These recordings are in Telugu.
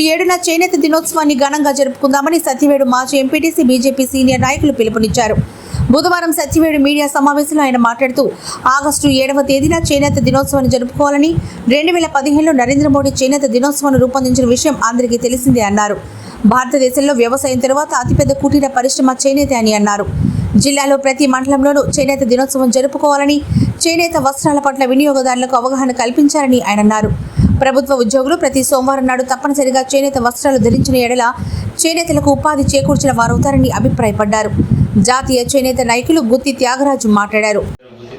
ఏడున చేనేత దినోత్సవాన్ని ఘనంగా జరుపుకుందామని సత్యవేడు మాజీ ఎంపీటీసీ బీజేపీ సీనియర్ నాయకులు పిలుపునిచ్చారు. బుధవారం సత్యవేడు మీడియా సమావేశంలో ఆయన మాట్లాడుతూ ఆగస్టు ఏడవ తేదీన చేనేత దినోత్సవాన్ని జరుపుకోవాలని రెండు వేల పదిహేనులో నరేంద్ర మోడీ చేనేత దినోత్సవాన్ని రూపొందించిన విషయం అందరికీ తెలిసిందే అన్నారు. భారతదేశంలో వ్యవసాయం తర్వాత అతిపెద్ద కుటీర పరిశ్రమ చేనేత అని అన్నారు. జిల్లాలో ప్రతి మండలంలోనూ చేనేత దినోత్సవం జరుపుకోవాలని చేనేత వస్త్రాల పట్ల వినియోగదారులకు అవగాహన కల్పించాలని ఆయన అన్నారు. ప్రభుత్వ ఉద్యోగులు ప్రతి సోమవారం నాడు తప్పనిసరిగా చేనేత వస్త్రాలు ధరించిన ఎడల చేనేతలకు ఉపాధి చేకూర్చిన వారవుతారని అభిప్రాయపడ్డారు. జాతీయ చేనేత నాయకులు గుత్తి త్యాగరాజు మాట్లాడారు. గుత్తి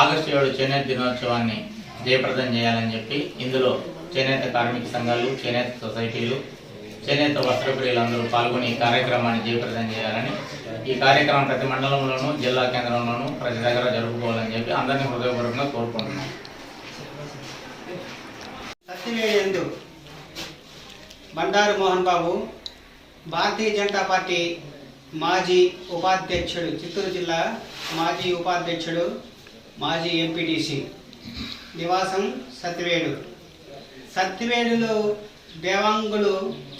ఆగస్టు ఏడు చేనేత దినోత్సవాన్ని జయప్రదం చేయాలని చెప్పి ఇందులో చేనేత కార్మిక సంఘాలు చేనేత సొసైటీలు చేనేత వస్త్రప్రియులందరూ పాల్గొని ఈ కార్యక్రమాన్ని జయప్రదం చేయాలని ఈ కార్యక్రమం ప్రతి మండలంలోనూ జిల్లా కేంద్రంలోనూ ప్రతి దగ్గర జరుపుకోవాలని చెప్పి అందరినీ హృదయపూర్వకంగా కోరుకుంటున్నాం. ఎందు బండారు మోహన్ బాబు భారతీయ జనతా పార్టీ మాజీ ఉపాధ్యక్షుడు చిత్తూరు జిల్లా మాజీ ఉపాధ్యక్షుడు మాజీ ఎంపీటీసీ నివాసం సత్యవేడు సత్యవేడులో దేవాంగులు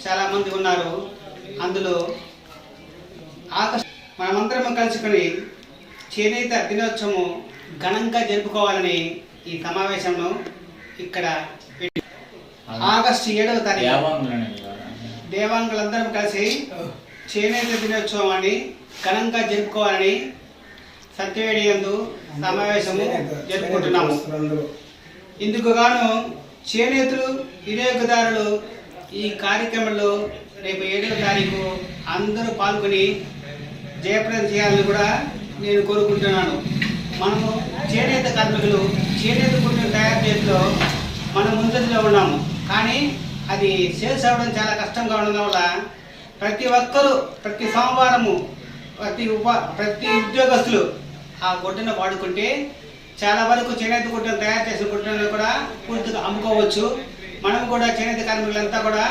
చాలామంది ఉన్నారు. అందులో ఆకర్ష మనమందరం కలుసుకొని చేనేత దినోత్సవం ఘనంగా జరుపుకోవాలని ఈ సమావేశంలో ఇక్కడ ఆగస్టు ఏడవ తారీఖు. దేవాంగులందరం కలిసి చేనేత దినోత్సవాన్ని ఘనంగా జరుపుకోవాలని సత్యవేడి యందు సమావేశము జరుపుకుంటున్నాము. ఇందుకు గాను చేనేతలు వినియోగదారులు ఈ కార్యక్రమంలో రేపు ఏడవ తారీఖు అందరూ పాల్గొని జయప్రదం చేయాలని కూడా నేను కోరుకుంటున్నాను. మనము చేనేత కార్మికులు చేనేత గుడ్డలు తయారు చేయడంలో మనం ముందంజలో ఉన్నాము. కానీ అది సేల్స్ అవ్వడం చాలా కష్టంగా ఉండడం వల్ల ప్రతి ఒక్కరూ ప్రతి సోమవారము ప్రతి ఉప ప్రతి ఉద్యోగస్తులు ఆ గుడ్డను వాడుకుంటే చాలా వరకు చేనేత గుడ్డను తయారు చేసిన గుడ్డను కూడా పూర్తిగా అమ్ముకోవచ్చు. మనం కూడా చేనేత కార్మికులంతా కూడా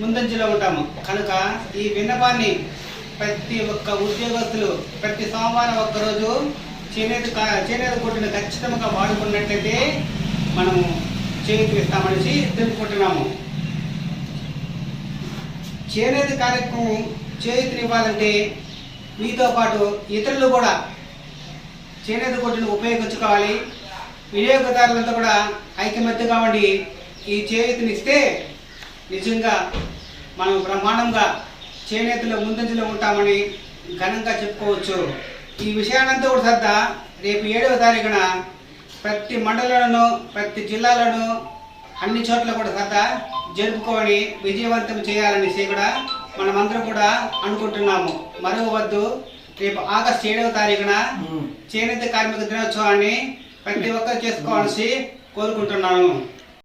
ముందంజలో ఉంటాము. కనుక ఈ విన్నపాన్ని ప్రతి ఒక్క ఉద్యోగస్తులు ప్రతి సోమవారం ఒక్కరోజు చేనేత కా- చేనేత గుడ్డను ఖచ్చితంగా వాడుకున్నట్లయితే మనము చేతికి ఇస్తామనేసి తెలుపుకుంటున్నాము చేనేత కార్యక్రమం చేయితనివ్వాలంటే మీతో పాటు ఇతరులు కూడా చేనేత గుడ్డను ఉపయోగించుకోవాలి. వినియోగదారులంతా కూడా ఐకమత్యంగా ఉండి ఈ చేయితనిస్తే నిజంగా మనం బ్రహ్మాండంగా చేనేతలో ముందంజలో ఉంటామని ఘనంగా చెప్పుకోవచ్చు. ఈ విషయానంతా కూడా సర్దా రేపు ఏడవ తారీఖున ప్రతి మండలంలోనూ ప్రతి జిల్లాలోనూ అన్ని చోట్ల కూడా శ్రద్ధ జరుపుకొని విజయవంతం చేయాలనేసి కూడా మనమందరం కూడా అనుకుంటున్నాము. మరవద్దు రేపు ఆగస్టు ఏడవ తారీఖున చేనేత కార్మిక దినోత్సవాన్ని ప్రతి ఒక్కరు చేసుకోవాల్సి కోరుకుంటున్నాను